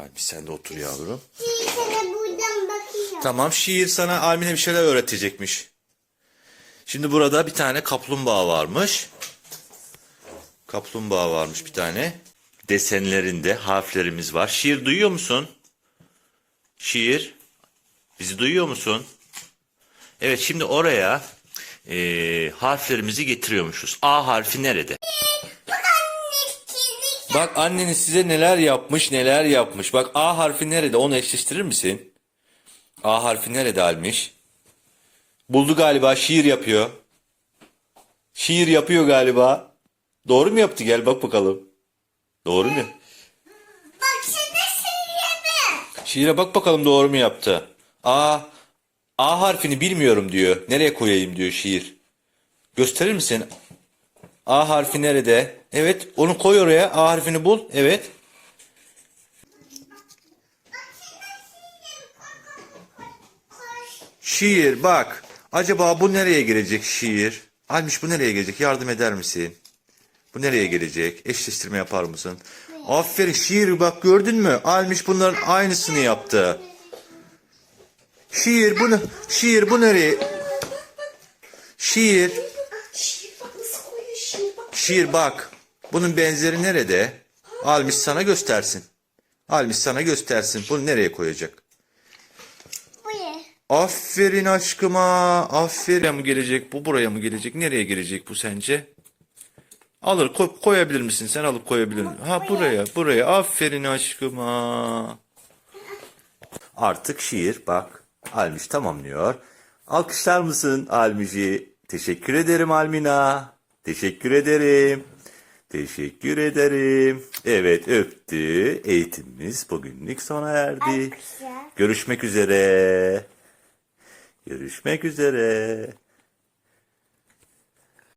Almiş sen de otur yavrum. Şimdi sana buradan bakıyorum. Tamam şiir sana Almine bir şeyler öğretecekmiş. Şimdi burada bir tane kaplumbağa varmış. Kaplumbağa varmış bir tane. Desenlerinde harflerimiz var. Şiir duyuyor musun? Şiir. Bizi duyuyor musun? Evet şimdi oraya eee, harflerimizi getiriyormuşuz. A harfi nerede? Bak anneniz size neler yapmış neler yapmış. Bak A harfi nerede onu eşleştirir misin? A harfi nerede almış? Buldu galiba şiir yapıyor. Şiir yapıyor galiba. Doğru mu yaptı gel bak bakalım. Doğru mu? Bak şimdi söyleme. Şiire bak bakalım doğru mu yaptı. A A harfini bilmiyorum diyor. Nereye koyayım diyor şiir. Gösterir misin? A harfi nerede? Evet onu koy oraya. A harfini bul. Evet. Şiir bak. Acaba bu nereye gelecek şiir? Almış bu nereye gelecek? Yardım eder misin? Bu nereye gelecek? Eşleştirme yapar mısın? Aferin şiir bak gördün mü? Almış bunların aynısını yaptı. Şiir bunu şiir bu nereye? Şiir şiir bak. Bunun benzeri nerede? Almış sana göstersin. Almış sana göstersin. Bunu nereye koyacak? Buraya. Aferin aşkıma. Aferin. Buraya mı gelecek? Bu buraya mı gelecek? Nereye gelecek bu sence? Alır koy- koyabilir misin? Sen alıp koyabilir misin? Ha buraya, buraya. Aferin aşkıma. Artık şiir bak. Almiş tamamlıyor. Alkışlar mısın Almiş'i? Teşekkür ederim Almina. Teşekkür ederim. Teşekkür ederim. Evet öptü. Eğitimimiz bugünlük sona erdi. Görüşmek üzere. Görüşmek üzere.